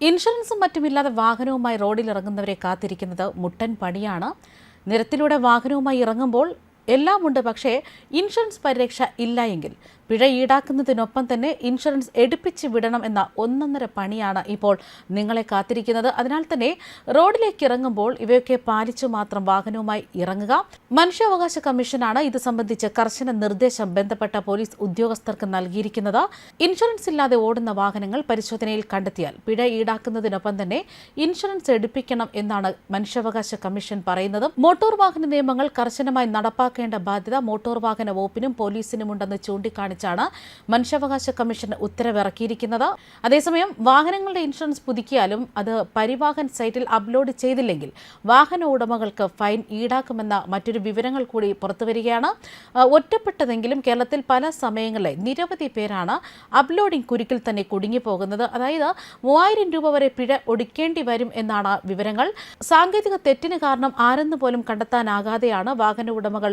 ഇൻഷുറൻസും മറ്റുമില്ലാതെ വാഹനവുമായി റോഡിൽ ഇറങ്ങുന്നവരെ കാത്തിരിക്കുന്നത് മുട്ടൻ പണിയാണ്. നിരത്തിലൂടെ വാഹനവുമായി ഇറങ്ങുമ്പോൾ എല്ലാമുണ്ട് പക്ഷേ ഇൻഷുറൻസ് പരിരക്ഷ ഇല്ല എങ്കിൽ പിഴ ഈടാക്കുന്നതിനൊപ്പം തന്നെ ഇൻഷുറൻസ് എടുപ്പിച്ച് വിടണം എന്ന ഒന്നൊന്നര പണിയാണ് ഇപ്പോൾ നിങ്ങളെ കാത്തിരിക്കുന്നത്. അതിനാൽ തന്നെ റോഡിലേക്ക് ഇറങ്ങുമ്പോൾ ഇവയൊക്കെ പാലിച്ചു മാത്രം വാഹനവുമായി ഇറങ്ങുക. മനുഷ്യാവകാശ കമ്മീഷനാണ് ഇത് സംബന്ധിച്ച് കർശന നിർദ്ദേശം ബന്ധപ്പെട്ട പോലീസ് ഉദ്യോഗസ്ഥർക്ക് നൽകിയിരിക്കുന്നത്. ഇൻഷുറൻസ് ഇല്ലാതെ ഓടുന്ന വാഹനങ്ങൾ പരിശോധനയിൽ കണ്ടെത്തിയാൽ പിഴ ഈടാക്കുന്നതിനൊപ്പം തന്നെ ഇൻഷുറൻസ് എടുപ്പിക്കണം എന്നാണ് മനുഷ്യാവകാശ കമ്മീഷൻ പറയുന്നത്. മോട്ടോർ വാഹന നിയമങ്ങൾ കർശനമായി നടപ്പാക്കേണ്ട ബാധ്യത മോട്ടോർ വാഹന വകുപ്പിനും പോലീസിനുമുണ്ടെന്ന് ചൂണ്ടിക്കാണിച്ചാണ് മനുഷ്യാവകാശ കമ്മീഷൻ ഉത്തരവിറക്കിയിരിക്കുന്നത്. അതേസമയം വാഹനങ്ങളുടെ ഇൻഷുറൻസ് പുതുക്കിയാലും അത് പരിവാഹൻ സൈറ്റിൽ അപ്ലോഡ് ചെയ്തില്ലെങ്കിൽ വാഹന ഉടമകൾക്ക് ഫൈൻ ഈടാക്കുമെന്ന മറ്റൊരു വിവരങ്ങൾ കൂടി പുറത്തുവരികയാണ്. ഒറ്റപ്പെട്ടതെങ്കിലും കേരളത്തിൽ പല സമയങ്ങളിലെ നിരവധി പേരാണ് അപ്ലോഡിംഗ് കുരുക്കിൽ തന്നെ കുടുങ്ങിപ്പോകുന്നത്. അതായത് മൂവായിരം രൂപ വരെ പിഴ ഒടുക്കേണ്ടി വരും എന്നാണ് വിവരങ്ങൾ. സാങ്കേതിക തെറ്റിന് കാരണം ആരെന്ന് പോലും കണ്ടെത്താനാകാതെയാണ് വാഹന ഉടമകൾ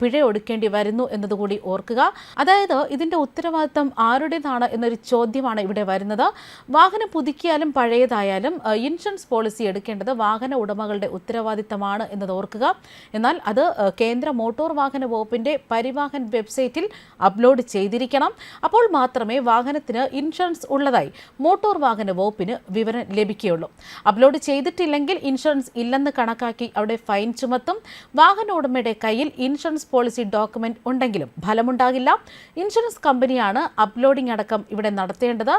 പിഴ ഒടുക്കേണ്ടി വരുന്നു എന്നതുകൂടി ഓർക്കുക. അതായത് ഇതിന്റെ ഉത്തരവാദിത്തം ആരുടേതാണ് എന്നൊരു ചോദ്യമാണ് ഇവിടെ വരുന്നത്. വാഹനം പുതുക്കിയാലും പഴയതായാലും ഇൻഷുറൻസ് പോളിസി എടുക്കേണ്ടത് വാഹന ഉടമകളുടെ ഉത്തരവാദിത്തമാണ് എന്നത് ഓർക്കുക. എന്നാൽ അത് കേന്ദ്ര മോട്ടോർ വാഹന വകുപ്പിന്റെ പരിവാഹൻ വെബ്സൈറ്റിൽ അപ്ലോഡ് ചെയ്തിരിക്കണം. അപ്പോൾ മാത്രമേ വാഹനത്തിന് ഇൻഷുറൻസ് ഉള്ളതായി മോട്ടോർ വാഹന വകുപ്പിന് വിവരം ലഭിക്കുകയുള്ളൂ. അപ്ലോഡ് ചെയ്തിട്ടില്ലെങ്കിൽ ഇൻഷുറൻസ് ഇല്ലെന്ന് കണക്കാക്കി അവിടെ ഫൈൻ ചുമത്തും. വാഹന ഉടമയുടെ കയ്യിൽ ഇൻഷുറൻസ് പോളിസി ഡോക്യുമെന്റ് ഉണ്ടെങ്കിലും ഫലമുണ്ടാകില്ല. ഇൻഷുറൻസ് കമ്പനിയാണ് അപ്ലോഡിംഗ് അടക്കം ഇവിടെ നടത്തേണ്ടത്.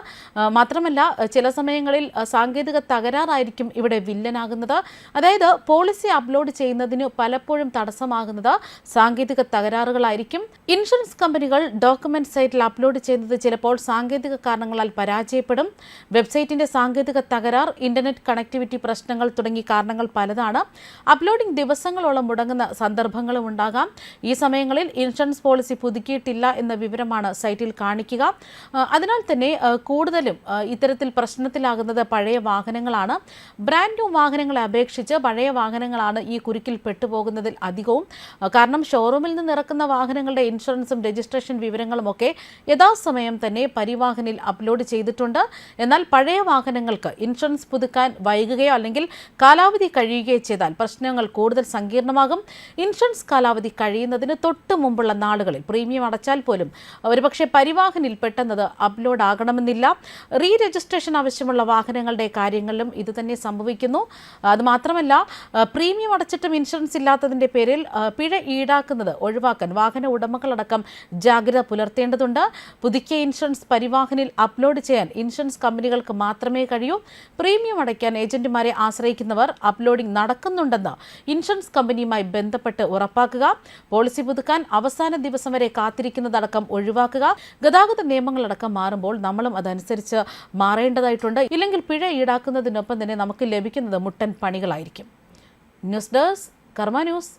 മാത്രമല്ല ചില സമയങ്ങളിൽ സാങ്കേതിക തകരാറായിരിക്കും ഇവിടെ വില്ലനാകുന്നത്. അതായത് പോളിസി അപ്ലോഡ് ചെയ്യുന്നതിന് പലപ്പോഴും തടസ്സമാകുന്നത് സാങ്കേതിക തകരാറുകളായിരിക്കും. ഇൻഷുറൻസ് കമ്പനികൾ ഡോക്യുമെന്റ് സൈറ്റിൽ അപ്ലോഡ് ചെയ്യുന്നത് ചിലപ്പോൾ സാങ്കേതിക കാരണങ്ങളാൽ പരാജയപ്പെടും. വെബ്സൈറ്റിന്റെ സാങ്കേതിക തകരാർ ഇന്റർനെറ്റ് കണക്ടിവിറ്റി പ്രശ്നങ്ങൾ തുടങ്ങി കാരണങ്ങൾ പലതാണ്. അപ്ലോഡിംഗ് ദിവസങ്ങളോളം മുടങ്ങുന്ന സന്ദർഭങ്ങളും ഉണ്ടാകാം. ഈ സമയങ്ങളിൽ ഇൻഷുറൻസ് പോളിസി പുതുക്കിയിട്ടില്ല എന്ന വിവരമാണ് സൈറ്റിൽ കാണിക്കുക. അതിനാൽ തന്നെ കൂടുതലും ഇത്തരത്തിൽ പ്രശ്നത്തിലാകുന്നത് പഴയ വാഹനങ്ങളാണ്. ബ്രാൻഡ് ന്യൂ വാഹനങ്ങളെ അപേക്ഷിച്ച് പഴയ വാഹനങ്ങളാണ് ഈ കുരുക്കിൽ പെട്ടുപോകുന്നതിൽ അധികവും. കാരണം ഷോറൂമിൽ നിന്ന് ഇറക്കുന്ന വാഹനങ്ങളുടെ ഇൻഷുറൻസും രജിസ്ട്രേഷൻ വിവരങ്ങളും ഒക്കെ യഥാസമയം തന്നെ പരിവാഹനിൽ അപ്ലോഡ് ചെയ്തിട്ടുണ്ട്. എന്നാൽ പഴയ വാഹനങ്ങൾക്ക് ഇൻഷുറൻസ് പുതുക്കാൻ വൈകുകയോ അല്ലെങ്കിൽ കാലാവധി കഴിയുകയോ ചെയ്താൽ പ്രശ്നങ്ങൾ കൂടുതൽ സങ്കീർണമാകും. ഇൻഷുറൻസ് കാലാവധി കഴിയുന്നതിന് തൊട്ട് മുമ്പുള്ള നാളുകളിൽ പ്രീമിയം അടച്ചാൽ പോലും ഒരുപക്ഷെ പരിവാഹനിൽ പെട്ടെന്നത് അപ്ലോഡ് ആകണമെന്നില്ല. റീ രജിസ്ട്രേഷൻ ആവശ്യമുള്ള വാഹനങ്ങളുടെ കാര്യങ്ങളിലും ഇതുതന്നെ സംഭവിക്കുന്നു. അതുമാത്രമല്ല പ്രീമിയം അടച്ചിട്ടും ഇൻഷുറൻസ് ഇല്ലാത്തതിന്റെ പേരിൽ പിഴ ഈടാക്കുന്നത് ഒഴിവാക്കാൻ വാഹന ഉടമകളടക്കം ജാഗ്രത പുലർത്തേണ്ടതുണ്ട്. പുതുക്കിയ ഇൻഷുറൻസ് പരിവാഹനിൽ അപ്ലോഡ് ചെയ്യാൻ ഇൻഷുറൻസ് കമ്പനികൾക്ക് മാത്രമേ കഴിയൂ. പ്രീമിയം അടയ്ക്കാൻ ഏജന്റുമാരെ ആശ്രയിക്കുന്നവർ അപ്ലോഡിംഗ് നടക്കുന്നുണ്ടെന്ന് ഇൻഷുറൻസ് കമ്പനിയുമായി ബന്ധപ്പെട്ട് ഉറപ്പാക്കുക. പോളിസി പുതുക്കാൻ അവസാന ദിവസം വരെ കാത്തിരിക്കുന്നതടക്കം ഒഴിവാക്കുക. ഗതാഗത നിയമങ്ങളടക്കം മാറുമ്പോൾ നമ്മളും അതനുസരിച്ച് മാറേണ്ടതായിട്ടുണ്ട്. ഇല്ലെങ്കിൽ പിഴ ഈടാക്കുന്നതിനൊപ്പം തന്നെ നമുക്ക് ലഭിക്കുന്നത് മുട്ടൻ പണികളായിരിക്കും. News desk Karma news.